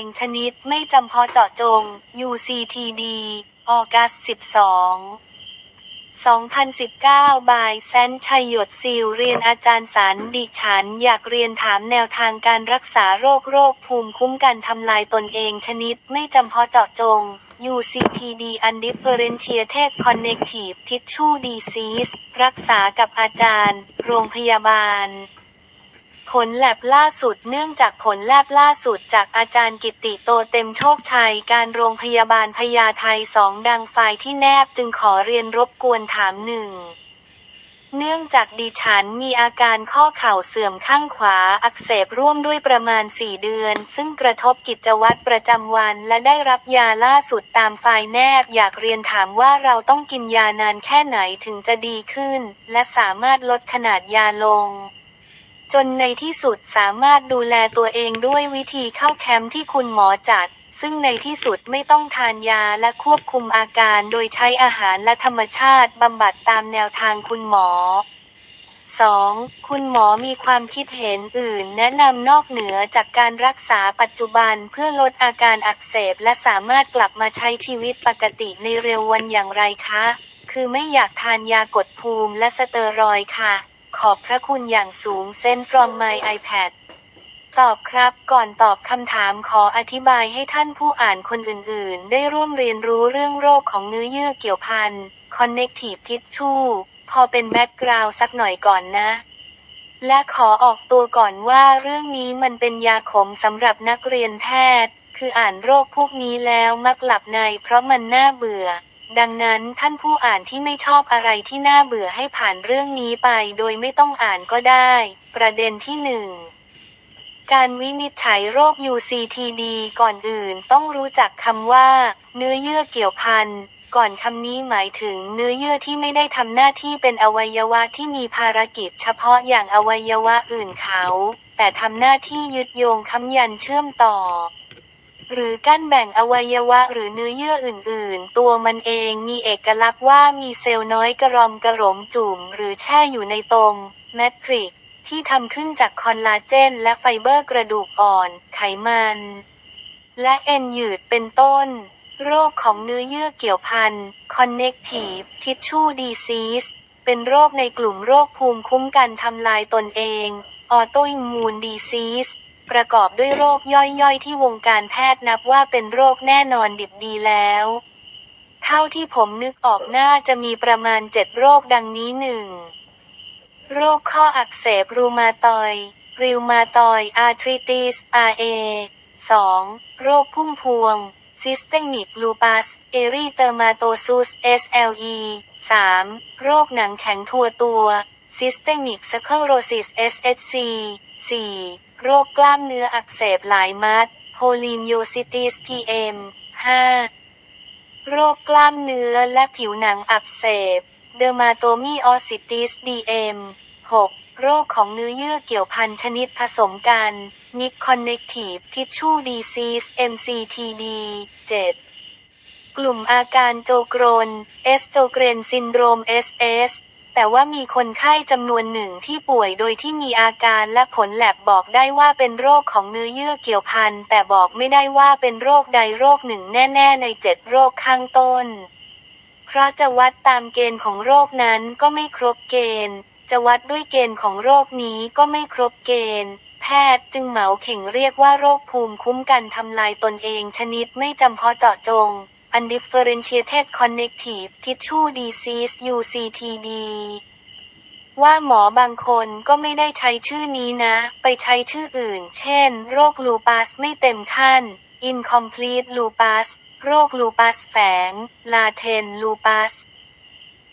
เองชนิดไม่จำเพาะเจาะจง UCTD ออกัส 12 2019 บายแซนชัยหยดซิล เรียนอาจารย์สันดิฉัน อยากเรียนถามแนวทางการรักษาโรคโรคภูมิคุ้มกันทำลายตนเองชนิดไม่จำเพาะเจาะจง UCTD Undifferentiated Connective Tissue Disease รักษากับอาจารย์ โรงพยาบาล ผลแลบล่าสุดเนื่องจากผลแลบล่าสุดจากอาจารย์กิติโตเต็มโชคชัยการโรงพยาบาลพญาไทสองดังไฟล์ที่แนบจึงขอเรียนรบกวนถามหนึ่ง เนื่องจากดิฉันมีอาการข้อเข่าเสื่อมข้างขวาอักเสบร่วมด้วยประมาณ 4 เดือน ซึ่งกระทบกิจวัตรประจำวันและได้รับยาล่าสุดตามไฟล์แนบ อยากเรียนถามว่าเราต้องกินยานานแค่ไหนถึงจะดีขึ้น และสามารถลดขนาดยาลง จนในที่สุดสามารถดูแลตัวเองด้วยวิธีเข้าแคมป์ที่คุณหมอจัด ซึ่งในที่สุดไม่ต้องทานยาและควบคุมอาการโดยใช้อาหารและธรรมชาติบำบัดตามแนวทางคุณหมอ 2. คุณหมอมีความคิดเห็นอื่นแนะนำนอกเหนือจากการรักษาปัจจุบันเพื่อลดอาการอักเสบและสามารถกลับมาใช้ชีวิตปกติในเร็ววันอย่างไรคะ คือไม่อยากทานยากดภูมิและสเตอรอยค่ะ ขอบพระคุณอย่างสูงเส้น from my iPad ตอบครับก่อนตอบคำถามขออธิบายให้ท่านผู้อ่านคนอื่นๆ ได้ร่วมเรียนรู้เรื่องโรคของเนื้อเยื่อเกี่ยวพัน connective tissue พอเป็นแบ็กกราวสักหน่อยก่อนนะ และขอออกตัวก่อนว่าเรื่องนี้มันเป็นยาขมสำหรับนักเรียนแพทย์ คืออ่านโรคพวกนี้แล้วมักหลับในเพราะมันน่าเบื่อ ดังนั้นท่านผู้อ่านที่ไม่ชอบอะไรที่น่าเบื่อให้ผ่านเรื่องนี้ไปโดยไม่ต้องอ่านก็ได้ ประเด็นที่หนึ่งการวินิจฉัยโรค UCTD ก่อนอื่นต้องรู้จักคำว่า เนื้อเยื่อเกี่ยวพันก่อนคำนี้หมายถึงเนื้อเยื่อที่ไม่ได้ทำหน้าที่เป็นอวัยวะที่มีภารกิจเฉพาะอย่างอวัยวะอื่นเขา แต่ทำหน้าที่ยึดโยงค้ำยันเชื่อมต่อ หรือกั้นแบ่งอวัยวะหรือเนื้อเยื่ออื่น ๆ ตัวมันเองมีเอกลักษณ์ว่ามีเซลล์น้อยกระรอมกระหลมจุ่มหรือแช่อยู่ในตรงแมทริกที่ทำขึ้นจากคอลลาเจน และไฟเบอร์กระดูกอ่อน ไขมัน และเอ็นยืดเป็นต้น โรคของเนื้อเยื่อเกี่ยวพัน connective tissue disease เป็นโรคในกลุ่มโรคภูมิคุ้มกันทำลายตนเอง autoimmune disease ประกอบด้วยโรคย่อยๆ ที่วงการแพทย์นับว่าเป็นโรคแน่นอนดิบดีแล้ว เท่าที่ผมนึกออกน่าจะมีประมาณเจ็ดโรคดังนี้หนึ่งโรคข้ออักเสบรูมาตอยริวมาตอยอาร์ทริติส RA 2. โรคพุ่มพวง Systemic Lupus Erythematosus SLE 3. โรคหนังแข็งทั่วตัว Systemic Sclerosis SSC 4. โรคกล้ามเนื้ออักเสบหลายมัด Polymyositis PM 5. โรคกล้ามเนื้อและผิวหนังอักเสบ Dermatomyositis DM 6. โรคของเนื้อเยื่อเกี่ยวพันชนิดผสมกัน Mix Connective Tissue Disease MCTD 7. กลุ่มอาการโจโกรนเอสโจเกรนซินโดรม SS แต่ว่ามีคนไข้จำนวนหนึ่งที่ป่วยโดยที่มีอาการและผลแลบบอกได้ว่าเป็นโรคของเนื้อเยื่อเกี่ยวพันแต่บอกไม่ได้ว่าเป็นโรคใดโรคหนึ่งแน่ๆในเจ็ดโรคข้างต้น เพราะจะวัดตามเกณฑ์ของโรคนั้นก็ไม่ครบเกณฑ์ จะวัดด้วยเกณฑ์ของโรคนี้ก็ไม่ครบเกณฑ์แพทย์จึงเหมาเข่งเรียกว่าโรคภูมิคุ้มกันทำลายตนเองชนิดไม่จำเพาะเจาะจง Undifferentiated Connective Tissue Disease UCTD ว่าหมอบางคนก็ไม่ได้ใช้ชื่อนี้นะ ไปใช้ชื่ออื่น เช่น โรคลูปัสไม่เต็มขั้น Incomplete Lupus โรคลูปัสแฝง Latent Lupus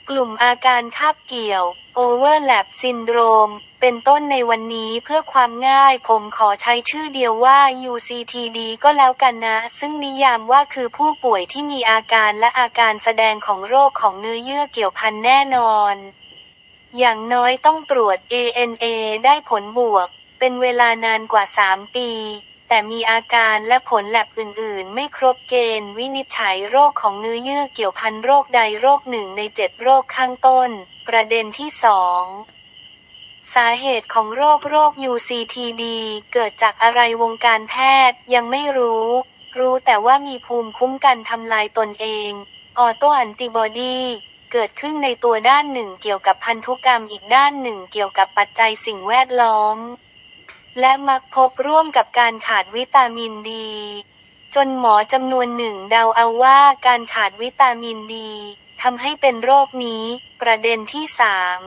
กลุ่มอาการคาบเกี่ยว Overlap Syndrome เป็นต้นในวันนี้เพื่อความง่ายผมขอใช้ชื่อเดียวว่า UCTD ก็แล้วกันนะ ซึ่งนิยามว่าคือผู้ป่วยที่มีอาการและอาการแสดงของโรคของเนื้อเยื่อเกี่ยวพันแน่นอน อย่างน้อยต้องตรวจ ANA ได้ผลบวก เป็นเวลานานกว่า 3 ปี แต่มีอาการและผลแลบอื่น ๆ ไม่ครบเกณฑ์ วินิจฉัยโรคของเนื้อเยื่อเกี่ยวพันโรคใดโรคหนึ่งในเจ็ดโรคข้างต้น ประเด็นที่สองสาเหตุของโรคโรค UCTD เกิดจากอะไรวงการแพทย์ยังไม่รู้ รู้แต่ว่ามีภูมิคุ้มกันทำลายตนเองออโตแอนติบอดีเกิดขึ้นในตัวด้านหนึ่งเกี่ยวกับพันธุกรรมอีกด้านหนึ่งเกี่ยวกับปัจจัยสิ่งแวดล้อม และมักพบร่วมกับการขาดวิตามินดี จนหมอจำนวนหนึ่งเดาเอาว่าการขาดวิตามินดีทำให้เป็นโรคนี้ ประเด็นที่สาม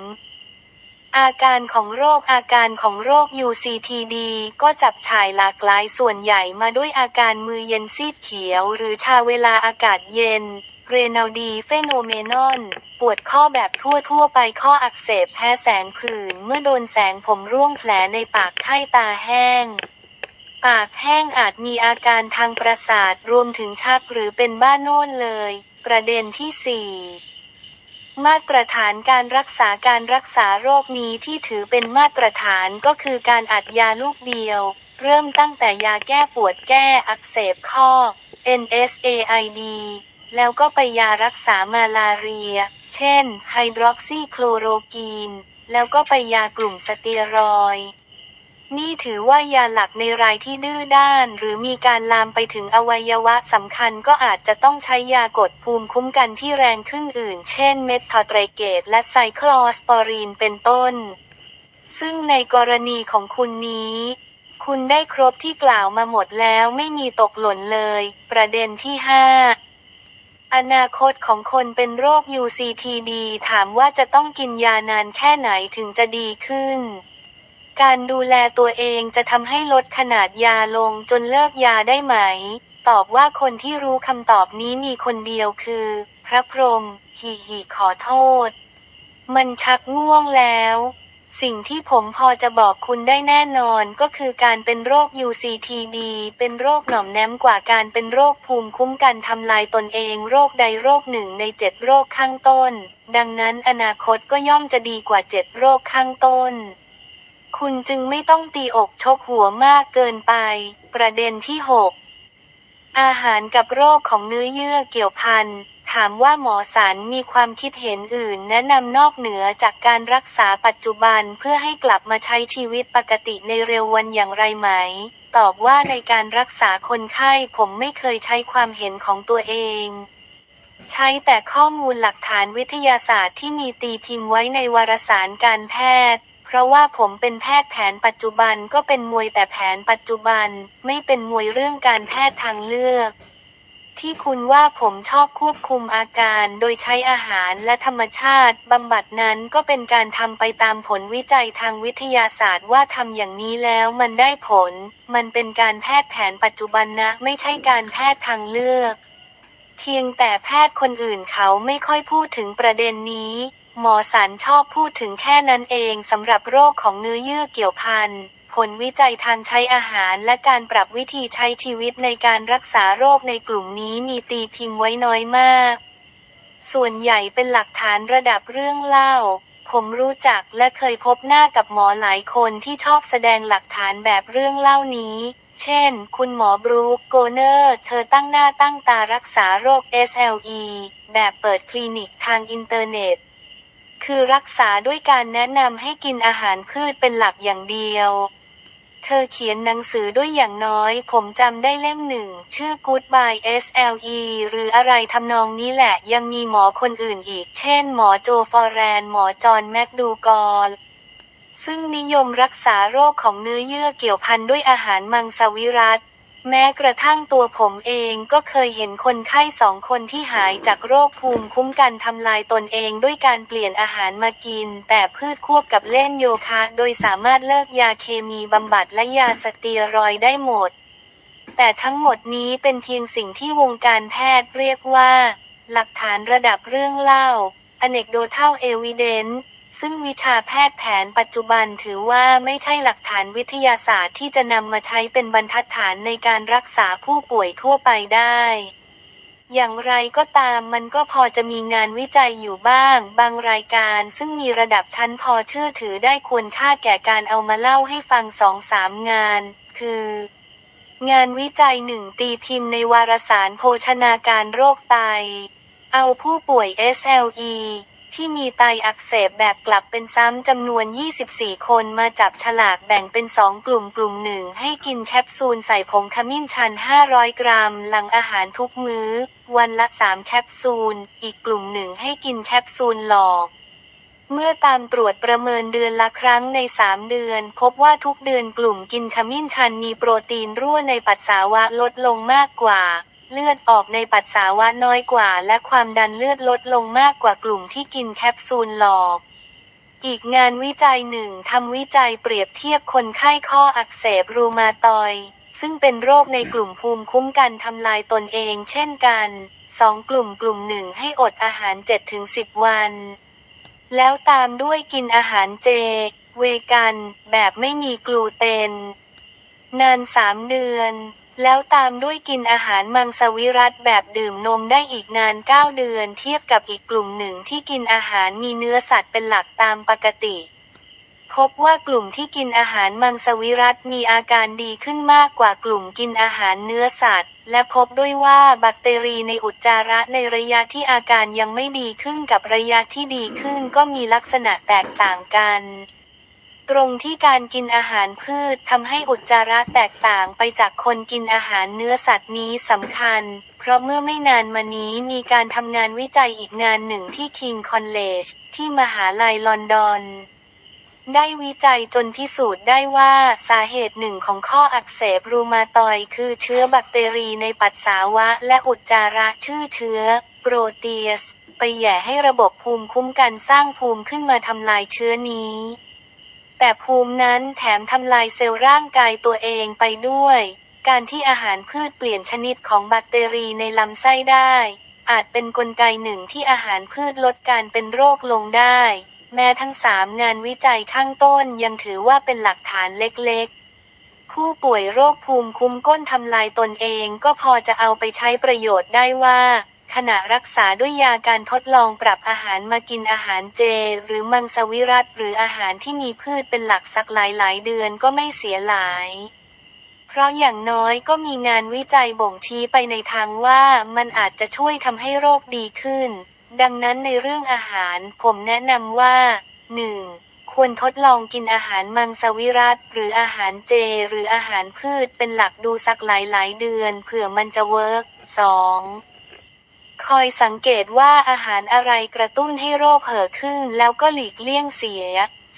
อาการของโรคอาการของโรค UCTD ก็จับฉายหลากหลายส่วนใหญ่มาด้วยอาการมือเย็นซีดเขียว หรือชาเวลาอากาศเย็น เรนาลดีเฟโนเมนอน ปวดข้อแบบทั่วทั่วไปข้ออักเสบแพ้แสงผื่น เมื่อโดนแสงผมร่วงแผลในปากไข้ตาแห้ง ปากแห้งอาจมีอาการทางประสาทรวมถึงชักหรือเป็นบ้านโน่นเลย ประเด็นที่สี่มาตรฐานการรักษาการรักษาโรคนี้ที่ถือเป็นมาตรฐานก็คือการอัดยาลูกเดียว เริ่มตั้งแต่ยาแก้ปวดแก้อักเสบข้อ NSAID แล้วก็ไปยารักษามาลาเรีย เช่น ไฮดรอกซีโคลโรกีน แล้วก็ไปยากลุ่มสเตียรอยนี่ถือว่ายาหลักในรายที่ดื้อด้าน หรือมีการลามไปถึงอวัยวะสำคัญก็อาจจะต้องใช้ยากดภูมิคุ้มกันที่แรงขึ้นอื่น เช่นเมทอไตรเกตและไซคลอสปอรีนเป็นต้น ซึ่งในกรณีของคุณนี้ คุณได้ครบที่กล่าวมาหมดแล้วไม่มีตกหล่นเลย ประเด็นที่ 5 อนาคตของคนเป็นโรค UCTD ถามว่าจะต้องกินยานานแค่ไหนถึงจะดีขึ้น การดูแลตัวเองจะทำให้ลดขนาดยาลงจนเลิกยาได้ไหม ตอบว่าคนที่รู้คำตอบนี้มีคนเดียวคือ พระพรหมหิหิขอโทษ มันชักง่วงแล้ว สิ่งที่ผมพอจะบอกคุณได้แน่นอนก็คือการเป็นโรค UCTD เป็นโรคหน่อมแนมกว่าการเป็นโรคภูมิคุ้มกันทำลายตนเองโรคใดโรคหนึ่งในเจ็ดโรคข้างต้น ดังนั้นอนาคตก็ย่อมจะดีกว่าเจ็ดโรคข้างต้น คุณจึงไม่ต้องตีอกชกหัวมากเกินไป ประเด็นที่ 6 อาหารกับโรคของเนื้อเยื่อเกี่ยวพัน ถามว่าหมอสันมีความคิดเห็นอื่น แนะนำนอกเหนือจากการรักษาปัจจุบันเพื่อให้กลับมาใช้ชีวิตปกติในเร็ววันอย่างไรไหม ตอบว่าในการรักษาคนไข้ผมไม่เคยใช้ความเห็นของตัวเอง ใช้แต่ข้อมูลหลักฐานวิทยาศาสตร์ที่มีตีพิมพ์ไว้ในวารสารการแพทย์ เพราะว่าผมเป็นแพทย์แผนปัจจุบันก็เป็นมวยแต่แผนปัจจุบัน ไม่เป็นมวยเรื่องการแพทย์ทางเลือก ที่คุณว่าผมชอบควบคุมอาการโดยใช้อาหารและธรรมชาติบำบัดนั้นก็เป็นการทำไปตามผลวิจัยทางวิทยาศาสตร์ว่าทำอย่างนี้แล้วมันได้ผล มันเป็นการแพทย์แผนปัจจุบันนะ ไม่ใช่การแพทย์ทางเลือก เพียงแต่แพทย์คนอื่นเขาไม่ค่อยพูดถึงประเด็นนี้ หมอสันชอบพูดถึงแค่นั้นเองสำหรับโรคของเนื้อเยื่อเกี่ยวพันผ ลวิจัยทางใช้อาหารและการปรับวิธีใช้ชีวิตในการรักษาโรคในกลุ่มนี้มีตีพิมพ์ไว้น้อยมาก ส่วนใหญ่เป็นหลักฐานระดับเรื่องเล่า ผมรู้จักและเคยพบหน้ากับหมอหลายคนที่ชอบแสดงหลักฐานแบบเรื่องเล่านี้ เช่น คุณหมอบรูคโกเนอร์ เธอตั้งหน้าตั้งตารักษาโรค SLE แบบเปิดคลินิกทางอินเทอร์เน็ตคือรักษาด้วยการแนะนำให้กินอาหารพืชเป็นหลักอย่างเดียว เธอเขียนหนังสือด้วยอย่างน้อย ผมจำได้เล่มหนึ่ง ชื่อ Goodbye SLE หรืออะไรทำนองนี้แหละ ยังมีหมอคนอื่นอีก เช่น หมอโจฟอร์แรน หมอจอห์นแมคดูกอลซึ่งนิยมรักษาโรคของเนื้อเยื่อเกี่ยวพันด้วยอาหารมังสวิรัต แม้กระทั่งตัวผมเองก็เคยเห็นคนไข้สองคนที่หายจากโรคภูมิคุ้มกันทำลายตนเองด้วยการเปลี่ยนอาหารมากิน แต่พืชควบกับเล่นโยคะ โดยสามารถเลิกยาเคมีบำบัดและยาสเตียรอยด์ได้หมด แต่ทั้งหมดนี้เป็นเพียงสิ่งที่วงการแพทย์เรียกว่า หลักฐานระดับเรื่องเล่า anecdotal evidence ซึ่งวิชาแพทย์แผนปัจจุบันถือว่าไม่ใช่หลักฐานวิทยาศาสตร์ที่จะนำมาใช้เป็นบรรทัดฐานในการรักษาผู้ป่วยทั่วไปได้อย่างไรก็ตามมันก็พอจะมีงานวิจัยอยู่บ้าง บางรายการซึ่งมีระดับชั้นพอเชื่อถือได้ควรค่าแก่การเอามาเล่าให้ฟังสองสามงาน คือ งานวิจัยหนึ่งตีพิมพ์ในวารสารโภชนาการโรคไต เอาผู้ป่วย SLE ที่มีไตอักเสบแบบกลับเป็นซ้ำจำนวน 24 คนมาจับฉลากแบ่งเป็น 2 กลุ่มกลุ่มหนึ่งให้กินแคปซูลใส่ผงขมิ้นชัน 500 กรัม หลังอาหารทุกมื้อ วันละ 3 แคปซูล อีกกลุ่มหนึ่งให้กินแคปซูลหลอกเมื่อตามตรวจประเมินเดือนละครั้งใน 3 เดือน พบว่าทุกเดือนกลุ่มกินขมิ้นชันมีโปรตีนรั่วในปัสสาวะลดลงมากกว่า เลือดออกในปัสสาวะน้อยกว่า และความดันเลือดลดลงมากกว่ากลุ่มที่กินแคปซูลหลอกอีกงานวิจัยหนึ่งทำวิจัยเปรียบเทียบคนไข้ข้ออักเสบรูมาตอย ซึ่งเป็นโรคในกลุ่มภูมิคุ้มกันทำลายตนเองเช่นกันสองกลุ่มกลุ่มหนึ่งให้อดอาหาร 7-10 วัน แล้วตามด้วยกินอาหารเจ เวกัน แบบไม่มีกลูเตน นานสามเดือน แล้วตามด้วยกินอาหารมังสวิรัตแบบดื่มนมได้อีกนาน 9 เดือน เทียบกับอีกกลุ่มหนึ่งที่กินอาหารมีเนื้อสัตว์เป็นหลักตามปกติ พบว่ากลุ่มที่กินอาหารมังสวิรัตมีอาการดีขึ้นมากกว่ากลุ่มกินอาหารเนื้อสัตว์ และพบด้วยว่าแบคทีรีในอุจจาระในระยะที่อาการยังไม่ดีขึ้นกับระยะที่ดีขึ้นก็มีลักษณะแตกต่างกัน ตรงที่การกินอาหารพืชทำให้อุจจาระแตกต่างไปจากคนกินอาหารเนื้อสัตว์นี้สำคัญ เพราะเมื่อไม่นานมานี้มีการทำงานวิจัยอีกงานหนึ่งที่ King College ที่มหาลัยลอนดอนได้วิจัยจนพิสูจน์ได้ว่าสาเหตุหนึ่งของข้ออักเสบรูมาตอยคือเชื้อแบคทีรีในปัสสาวะและอุจจาระชื่อเชื้อโปรตีสไปแย่ให้ระบบภูมิคุ้มกันสร้างภูมิขึ้นมาทำลายเชื้อนี้ แต่ภูมินั้นแถมทำลายเซลล์ร่างกายตัวเองไปด้วย การที่อาหารพืชเปลี่ยนชนิดของแบคทีรีในลำไส้ได้ อาจเป็นนกลไกหนึ่งที่อาหารพืชลดการเป็นโรคลงได้ แม้ทั้งสามงานวิจัยข้างต้นยังถือว่าเป็นหลักฐานเล็กๆ ผู้ป่วยโรคภูมิคุ้มก้นทำลายตนเองก็พอจะเอาไปใช้ประโยชน์ได้ว่า ขณะรักษาด้วยยาการทดลองปรับอาหารมากินอาหารเจ หรือมังสวิรัตหรืออาหารที่มีพืชเป็นหลักสักหลายๆเดือนก็ไม่เสียหลาย เพราะอย่างน้อยก็มีงานวิจัยบ่งชี้ไปในทางว่ามันอาจจะช่วยทำให้โรคดีขึ้น ดังนั้นในเรื่องอาหารผมแนะนำว่า 1. ควรทดลองกินอาหารมังสวิรัตหรืออาหารเจ หรืออาหารพืชเป็นหลักดูสักหลายๆเดือนเผื่อมันจะเวิร์ก 2. คอยสังเกตว่าอาหารอะไรกระตุ้นให้โรคเห่อขึ้น แล้วก็หลีกเลี่ยงเสีย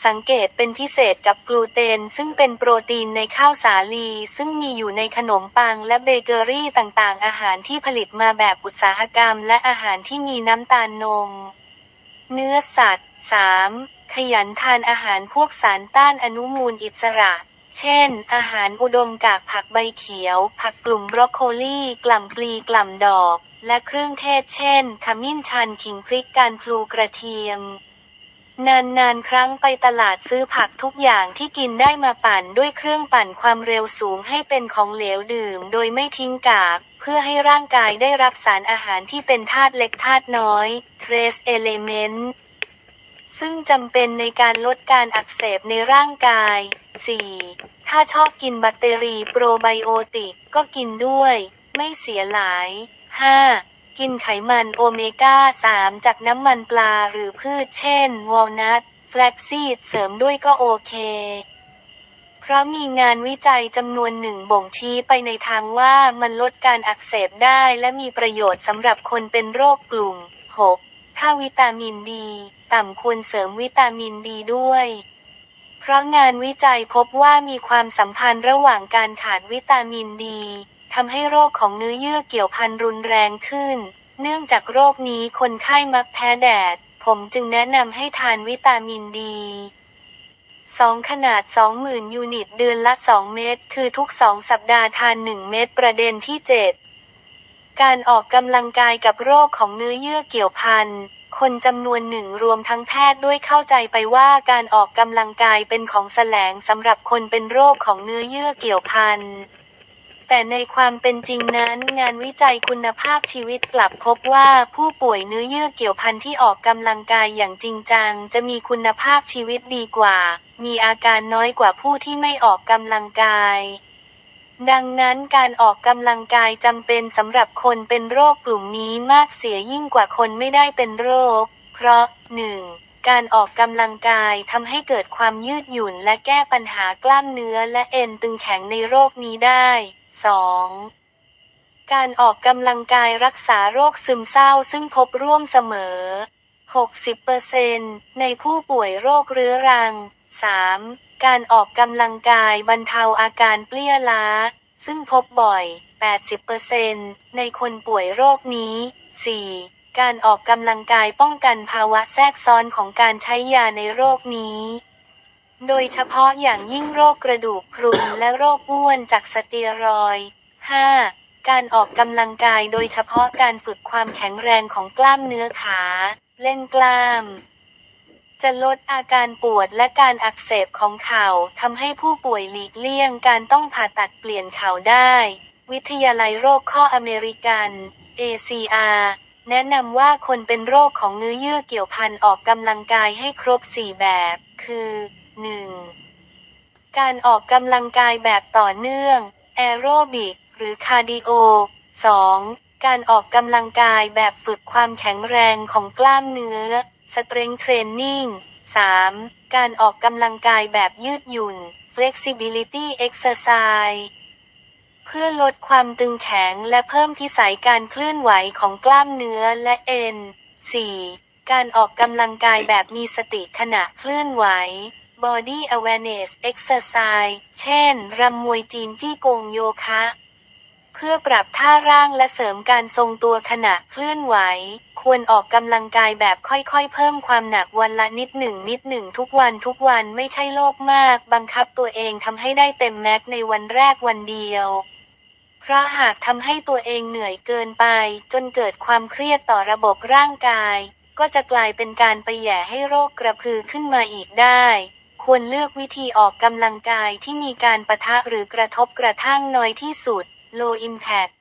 สังเกตเป็นพิเศษกับกลูเตน ซึ่งเป็นโปรตีนในข้าวสาลี ซึ่งมีอยู่ในขนมปังและเบเกอรี่ต่างๆ อาหารที่ผลิตมาแบบอุตสาหกรรม และอาหารที่มีน้ำตาลนม เนื้อสัตว์ 3. ขยันทานอาหารพวกสารต้านอนุมูลอิสระเช่น อาหารอุดมกากผักใบเขียว ผักกลุ่มบรอกโคลีกล่ำปลีกล่ำดอก และเครื่องเทศเช่น ขมิ้นชันขิงพริกการพลูกระเทียม นานๆครั้งไปตลาดซื้อผักทุกอย่างที่กินได้มาปั่นด้วยเครื่องปั่นความเร็วสูงให้เป็นของเหลวดื่ม โดยไม่ทิ้งกาก เพื่อให้ร่างกายได้รับสารอาหารที่เป็นธาตุเล็กธาตุน้อย trace element ซึ่งจำเป็นในการลดการอักเสบในร่างกาย 4. ถ้าชอบกินแบคทีรีโปรไบโอติกก็กินด้วย ไม่เสียหลาย 5. กินไขมันโอเมก้า 3 จากน้ำมันปลาหรือพืชเช่น วอลนัท แฟลกซีดเสริมด้วยก็โอเค เพราะมีงานวิจัยจำนวนหนึ่งบ่งชี้ไปในทางว่ามันลดการอักเสบได้และมีประโยชน์สำหรับคนเป็นโรคกลุ่ม 6. ถ้าวิตามินดี ต่ำควรเสริมวิตามินดีด้วยเพราะงานวิจัยพบว่ามีความสัมพันธ์ระหว่างการขาดวิตามินดี ทำให้โรคของเนื้อเยื่อเกี่ยวพันรุนแรงขึ้น เนื่องจากโรคนี้คนไข้มักแพ้แดด ผมจึงแนะนำให้ทานวิตามินดี2ขนาด 20,000 ยูนิต เดือนละ 2 เม็ด คือทุก 2 สัปดาห์ทาน 1 เม็ด ประเด็นที่ 7 การออกกำลังกายกับโรคของเนื้อเยื่อเกี่ยวพัน คนจำนวนหนึ่งรวมทั้งแพทย์ด้วยเข้าใจไปว่าการออกกำลังกายเป็นของแสลงสำหรับคนเป็นโรคของเนื้อเยื่อเกี่ยวพัน แต่ในความเป็นจริงนั้น งานวิจัยคุณภาพชีวิตกลับพบว่าผู้ป่วยเนื้อเยื่อเกี่ยวพันที่ออกกำลังกายอย่างจริงจัง จะมีคุณภาพชีวิตดีกว่า มีอาการน้อยกว่าผู้ที่ไม่ออกกำลังกายดังนั้นการออกกำลังกายจำเป็นสำหรับคนเป็นโรคกลุ่มนี้มากเสียยิ่งกว่าคนไม่ได้เป็นโรค เพเพราะ 1. การออกกำลังกายทำให้เกิดความยืดหยุ่นและแก้ปัญหากล้ามเนื้อและเอ็นตึงแข็งในโรคนี้ได้ 2. การออกกำลังกายรักษาโรคซึมเศร้าซึ่งพบร่วมเสมอ 60%ในผู้ป่วยโรคเรื้อรัง 3. การออกกำลังกายบรรเทาอาการเปลี้ยล้า ซึ่งพบบ่อย 80%ในคนป่วยโรคนี้ 4. การออกกำลังกายป้องกันภาวะแทรกซ้อนของการใช้ยาในโรคนี้ โดยเฉพาะอย่างยิ่งโรคกระดูกพรุนและโรคอ้วนจากสเตียรอยด์ 5. การออกกำลังกายโดยเฉพาะการฝึกความแข็งแรงของกล้ามเนื้อขา เล่นกล้าม จะลดอาการปวดและการอักเสบของเข่าทำให้ผู้ป่วยหลีกเลี่ยงการต้องผ่าตัดเปลี่ยนเข่าได้ วิทยาลัยโรคข้ออเมริกัน ACR แนะนำว่าคนเป็นโรคของเนื้อเยื่อเกี่ยวพันออกกำลังกายให้ครบ 4 แบบ คือ 1. การออกกำลังกายแบบต่อเนื่อง แอโรบิก หรือคาร์ดิโอ 2. การออกกำลังกายแบบฝึกความแข็งแรงของกล้ามเนื้อ Strength Training 3. การออกกำลังกายแบบยืดหยุ่น Flexibility Exercise เพื่อลดความตึงแข็งและเพิ่มพิสัยการเคลื่อนไหวของกล้ามเนื้อและเอ็น 4. การออกกำลังกายแบบมีสติขณะเคลื่อนไหว Body Awareness Exercise เช่น รำมวยจีนจี้กงโยคะ เพื่อปรับท่าร่างและเสริมการทรงตัวขณะเคลื่อนไหว ควรออกกำลังกายแบบค่อยๆ เพิ่มความหนักวันละนิดหนึ่งนิดหนึ่งทุกวันทุกวันไม่ใช่โลภมาก บังคับตัวเองทำให้ได้เต็มแม็กซ์ในวันแรกวันเดียวเพราะหากทำให้ตัวเองเหนื่อยเกินไป จนเกิดความเครียดต่อระบบร่างกาย ก็จะกลายเป็นการไปแย่ให้โรคกระพือขึ้นมาอีกได้ ควรเลือกวิธีออกกำลังกายที่มีการปะทะหรือกระทบกระทั่งน้อยที่สุด low impact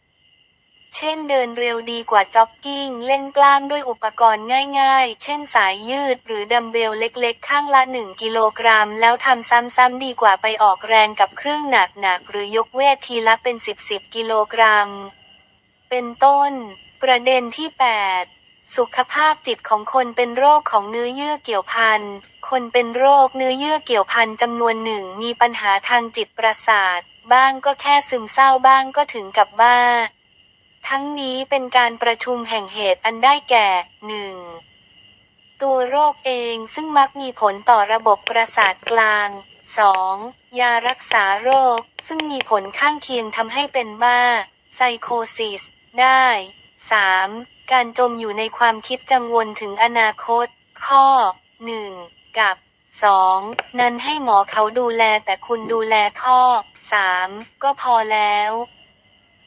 เช่นเดินเร็วดีกว่าจ็อกกิ้ง เล่นกล้ามด้วยอุปกรณ์ง่ายๆ เช่นสายยืดหรือดัมเบลเล็กๆ ข้างละ 1 กิโลกรัม แล้วทำซ้ำๆดีกว่าไปออกแรงกับเครื่องหนักๆ หรือยกเวททีละเป็น 10-10 กิโลกรัม เป็นต้น ประเด็นที่ 8 สุขภาพจิตของคนเป็นโรคของเนื้อเยื่อเกี่ยวพัน คนเป็นโรคเนื้อเยื่อเกี่ยวพันจำนวนหนึ่งมีปัญหาทางจิตประสาท บ้างก็แค่ซึมเศร้าบ้างก็ถึงกับบ้า ทั้งนี้เป็นการประชุมแห่งเหตุอันได้แก่ 1. ตัวโรคเองซึ่งมักมีผลต่อระบบประสาทกลาง 2. ยารักษาโรค ซึ่งมีผลข้างเคียงทำให้เป็นบ้าไซโคซิส ได้ 3. การจมอยู่ในความคิดกังวลถึงอนาคต ข้อ 1 กับ 2. นั้นให้หมอเขาดูแลแต่คุณดูแลข้อ 3 ก็พอแล้ว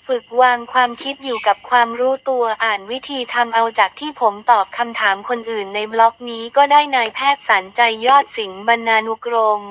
ฝึกวางความคิดอยู่กับความรู้ตัวอ่านวิธีทำเอาจากที่ผมตอบคำถามคนอื่นในบล็อกนี้ก็ได้นายแพทย์สันใจยอดสิงห์บรรณานุกรม